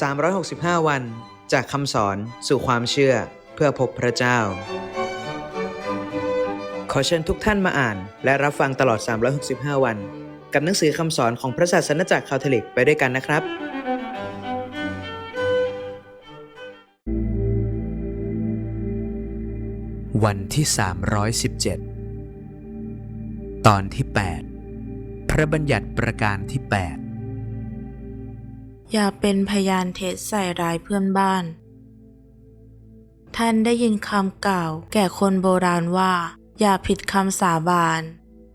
365 วัน จากคำสอนสู่ความเชื่อเพื่อพบพระเจ้า ขอเชิญทุกท่านมาอ่าน และรับฟังตลอด 365 วัน กับหนังสือคำสอนของพระศาสนจักรคาทอลิกไปด้วยกันนะครับ วันที่ 317 ตอนที่ 8 พระบัญญัติประการที่ อย่าเป็นพยานเท็จใส่ร้ายเพื่อนบ้าน ท่านได้ยินคำกล่าว แก่คนโบราณว่า อย่าผิดคำสาบาน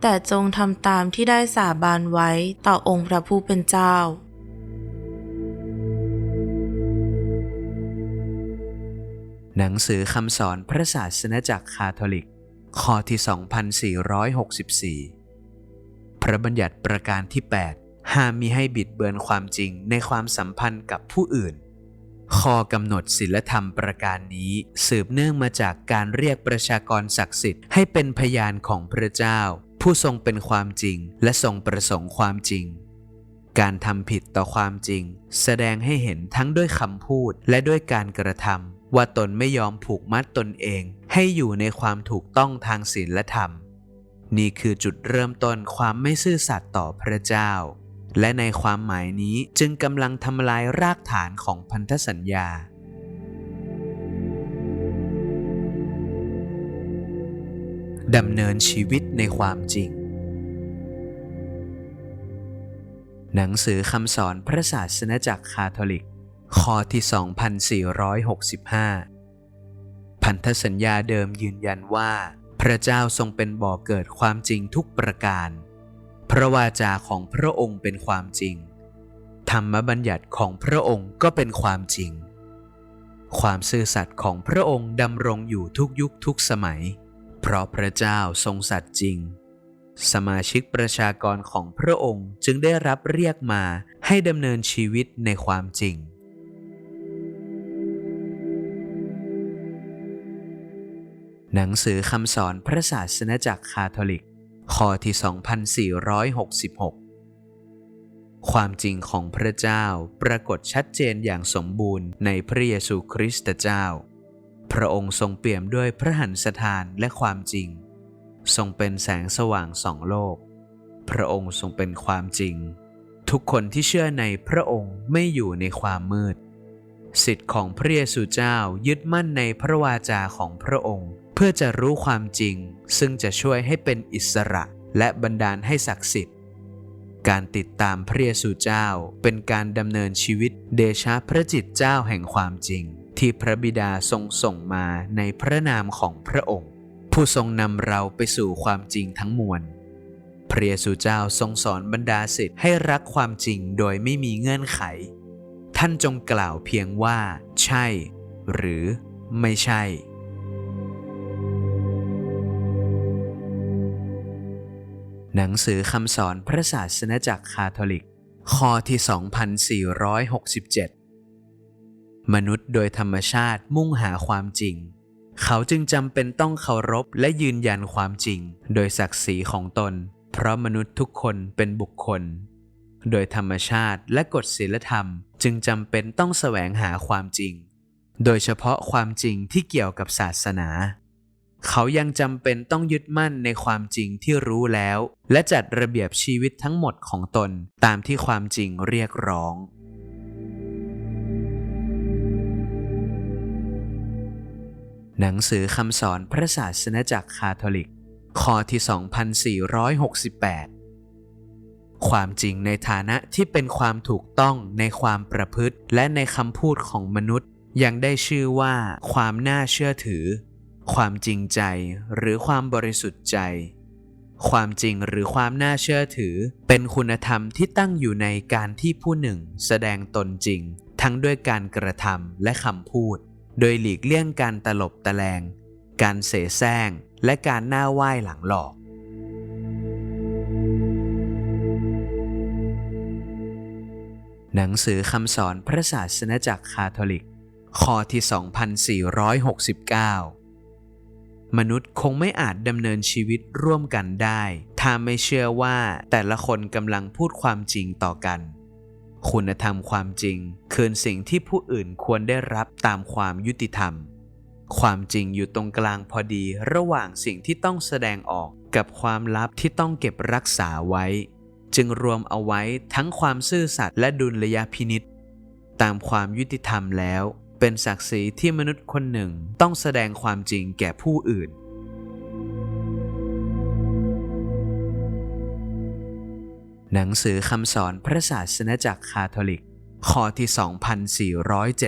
แต่จงทำตามที่ได้สาบานไว้ต่อองค์พระผู้เป็นเจ้า หนังสือคำสอนพระศาสนจักรคาทอลิกข้อที่ 2464 พระบัญญัติประการที่ 8 ห้ามมิให้บิดเบือนความจริงในความสัมพันธ์กับผู้อื่น ข้อกำหนดศีลธรรมประการนี้ สืบเนื่องมาจากการเรียกประชากรศักดิ์สิทธิ์ให้เป็นพยานของพระเจ้า ผู้ทรงเป็นความจริงและทรงประสงค์ความจริง การทำผิดต่อความจริง แสดงให้เห็นทั้งด้วยคำพูดและด้วยการกระทำว่าตนไม่ยอมผูกมัดตนเอง ให้อยู่ในความถูกต้องทางศีลธรรม นี่คือจุดเริ่มต้นความไม่ซื่อสัตย์ต่อพระเจ้า และในความหมายนี้จึงกำลังทำลายรากฐานของพันธสัญญา ดำเนินชีวิตในความจริง หนังสือคำสอนพระศาสนจักรคาทอลิกข้อที่ 2465 พันธสัญญาเดิมยืนยันว่า พระเจ้าทรงเป็นบ่อเกิดความจริงทุกประการ พระวาจาของพระองค์เป็นความจริง ธรรมบัญญัติของพระองค์ก็เป็นความจริง ความซื่อสัตย์ของพระองค์ดำรงอยู่ทุกยุคทุกสมัย เพราะพระเจ้าทรงสัตย์จริง สมาชิกประชากรของพระองค์จึงได้รับเรียกมาให้ดำเนินชีวิตในความจริงหนังสือคำสอนพระศาสนจักรคาทอลิก ข้อที่ 2466 ความจริงของพระเจ้าปรากฏชัดเจนอย่างสมบูรณ์ในพระเยซูคริสต์เจ้า พระองค์ทรงเปี่ยมด้วยพระหันสถานและความจริง ทรงเป็นแสงสว่างสองโลก พระองค์ทรงเป็นความจริง ทุกคนที่เชื่อในพระองค์ไม่อยู่ในความมืด สิทธิ์ของพระเยซูเจ้ายึดมั่นในพระวาจาของพระองค์ เพื่อจะรู้ความจริง ซึ่งจะช่วยให้เป็นอิสระและบันดาลให้ศักดิ์สิทธิ์ การติดตามพระเยซูเจ้าเป็นการดำเนินชีวิตเดชะพระจิตเจ้าแห่งความจริง ที่พระบิดาทรงส่งมาในพระนามของพระองค์ ผู้ทรงนำเราไปสู่ความจริงทั้งมวลพระเยซูเจ้าทรงสอนบรรดาศิษย์ให้รักความจริงโดยไม่มีเงื่อนไข ท่านจงกล่าวเพียงว่า ใช่ หรือไม่ใช่ หนังสือคำสอนพระศาสนจักรคาทอลิก ข้อที่ 2467 มนุษย์โดยธรรมชาติมุ่งหาความจริง เขาจึงจำเป็นต้องเคารพและยืนยันความจริง โดยศักดิ์ศรีของตน เพราะมนุษย์ทุกคนเป็นบุคคล โดยธรรมชาติและกฎศีลธรรมจึงจำเป็นต้องแสวงหาความจริง โดยเฉพาะความจริงที่เกี่ยวกับศาสนา เขายังจำเป็นต้องยึดมั่นในความจริงที่รู้แล้ว และจัดระเบียบชีวิตทั้งหมดของตนตามที่ความจริงเรียกร้อง หนังสือคำสอนพระศาสนจักรคาทอลิกข้อที่ 2468 ความจริงในฐานะที่เป็นความถูกต้องในความประพฤติและในคำพูดของมนุษย์ ยังได้ชื่อว่าความน่าเชื่อถือ ความจริงใจหรือความบริสุทธิ์ใจ ความจริงหรือความน่าเชื่อถือ เป็นคุณธรรมที่ตั้งอยู่ในการที่ผู้หนึ่งแสดงตนจริง ทั้งด้วยการกระทำและคำพูด โดยหลีกเลี่ยงการตลบตะแลง การเสแสร้ง และการหน้าไหว้หลังหลอกหนังสือคำสอนพระศาสนจักรคาทอลิก ข้อที่ 2469 มนุษย์คงไม่อาจดำเนินชีวิตร่วมกันได้ ถ้าไม่เชื่อว่าแต่ละคนกำลังพูดความจริงต่อกัน คุณธรรมความจริง คือสิ่งที่ผู้อื่นควรได้รับตามความยุติธรรม ความจริงอยู่ตรงกลางพอดีระหว่างสิ่งที่ต้องแสดงออกกับความลับที่ต้องเก็บรักษาไว้ จึงรวมเอาไว้ทั้งความซื่อสัตย์และดุลยพินิษตามความยุติธรรมแล้ว เป็นศักดิ์ศรีที่มนุษย์คนหนึ่งต้องแสดงความจริงแก่ผู้อื่น หนังสือคำสอนพระศาสนจักรคาทอลิกข้อที่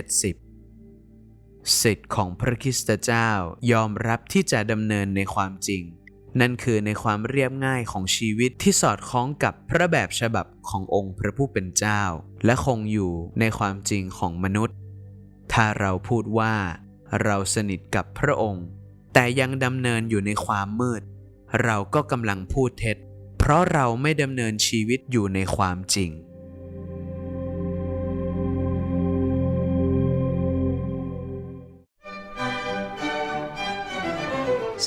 2470 สิทธิ์ของพระคริสตเจ้ายอมรับที่จะดำเนินในความจริง นั่นคือในความเรียบง่ายของชีวิตที่สอดคล้องกับพระแบบฉบับขององค์พระผู้เป็นเจ้า และคงอยู่ในความจริงของมนุษย์ ถ้าเราพูดว่าเราสนิทกับพระองค์ แต่ยังดำเนินอยู่ในความมืด เราก็กำลังพูดเท็จ เพราะเราไม่ดำเนินชีวิตอยู่ในความจริง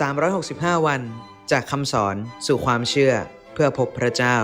365 วันจากคำสอนสู่ความเชื่อเพื่อพบพระเจ้า